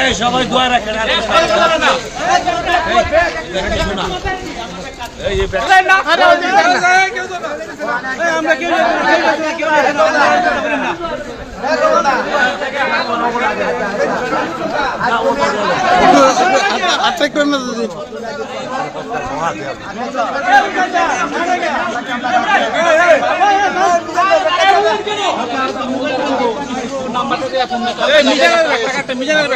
এই সবাই দোয়া রাখেন কেউ আচ্ছা না মিজানের